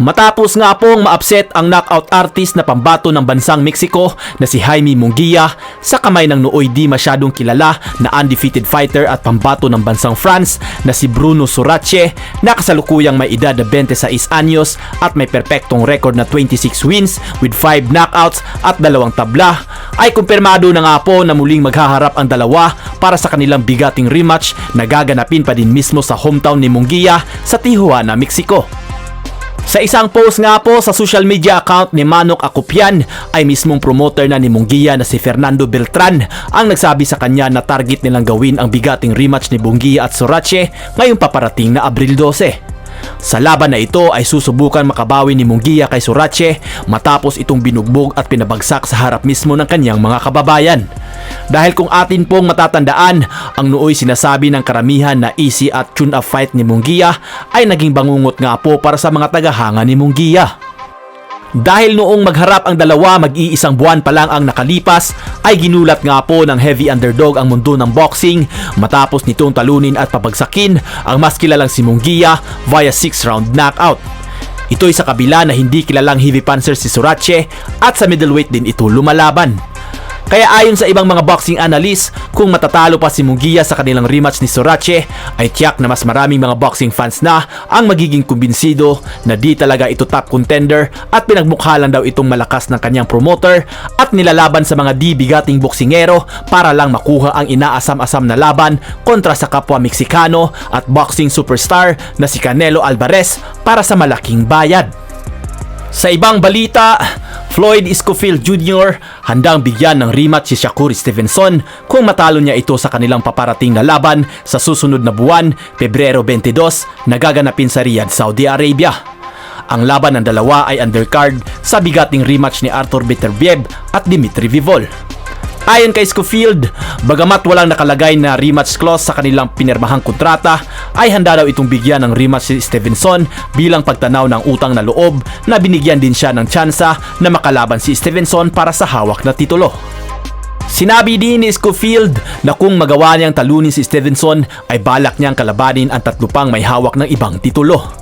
Matapos nga pong ma-upset ang knockout artist na pambato ng bansang Mexico na si Jaime Munguia sa kamay ng nooy di masyadong kilala na undefeated fighter at pambato ng bansang France na si Bruno Surace na kasalukuyang may edad na 26 anyos at may perpektong record na 26 wins with 5 knockouts at dalawang tabla ay kumpirmado na nga po na muling maghaharap ang dalawa para sa kanilang bigating rematch na gaganapin pa din mismo sa hometown ni Munguia sa Tijuana, Mexico. Sa isang post nga po sa social media account ni Manok Akupian ay mismong promoter na ni Munguia na si Fernando Beltran ang nagsabi sa kanya na target nilang gawin ang bigating rematch ni Munguia at Sorache ngayong paparating na Abril 12. Sa laban na ito ay susubukan makabawi ni Munguia kay Sorache matapos itong binugbog at pinabagsak sa harap mismo ng kanyang mga kababayan. Dahil kung atin pong matatandaan, ang nooy sinasabi ng karamihan na easy at tune-up fight ni Munguia ay naging bangungot nga po para sa mga tagahanga ni Munguia. Dahil noong magharap ang dalawa mag-iisang buwan pa lang ang nakalipas, ay ginulat nga po ng heavy underdog ang mundo ng boxing matapos nitong talunin at pabagsakin ang mas kilalang si Munguia via 6 round knockout. Ito'y sa kabila na hindi kilalang heavy puncher si Surache at sa middleweight din ito lumalaban. Kaya ayon sa ibang mga boxing analyst, kung matatalo pa si Munguia sa kanilang rematch ni Sorache, ay tiyak na mas maraming mga boxing fans na ang magiging kumbinsido na di talaga ito top contender at pinagmukha lang daw itong malakas ng kanyang promoter at nilalaban sa mga di bigating boksingero para lang makuha ang inaasam-asam na laban kontra sa kapwa Meksikano at boxing superstar na si Canelo Alvarez para sa malaking bayad. Sa ibang balita, Floyd Escofield Jr. handang bigyan ng rematch si Shakur Stevenson kung matalo niya ito sa kanilang paparating na laban sa susunod na buwan, Pebrero 22, na gaganapin sa Riyadh, Saudi Arabia. Ang laban ng dalawa ay undercard sa bigating rematch ni Arthur Beterbiev at Dimitri Vivol. Ayon kay Schofield, bagamat walang nakalagay na rematch clause sa kanilang pinirmahang kontrata, ay handa daw itong bigyan ng rematch si Stevenson bilang pagtanaw ng utang na loob na binigyan din siya ng tsansa na makalaban si Stevenson para sa hawak na titulo. Sinabi din ni Schofield na kung magawa niyang talunin si Stevenson ay balak niyang kalabanin ang tatlo pang may hawak ng ibang titulo.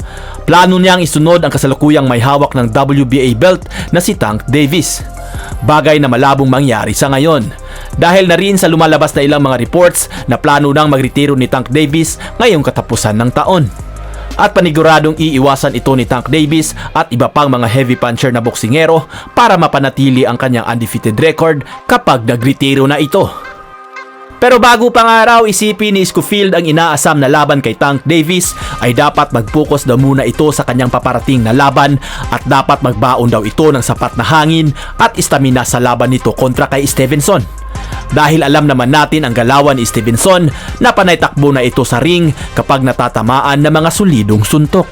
Plano niyang isunod ang kasalukuyang may hawak ng WBA belt na si Tank Davis. Bagay na malabong mangyari sa ngayon. Dahil na rin sa lumalabas na ilang mga reports na plano nang magretiro ni Tank Davis ngayong katapusan ng taon at paniguradong iiwasan ito ni Tank Davis at iba pang mga heavy puncher na boksingero para mapanatili ang kanyang undefeated record kapag nagretiro na ito. Pero bago pa nga raw isipin ni Schofield ang inaasam na laban kay Tank Davis ay dapat mag-focus daw muna ito sa kanyang paparating na laban at dapat magbaon daw ito ng sapat na hangin at istamina sa laban nito kontra kay Stevenson. Dahil alam naman natin ang galawan ni Stevenson na panay takbo na ito sa ring kapag natatamaan ng mga solidong suntok.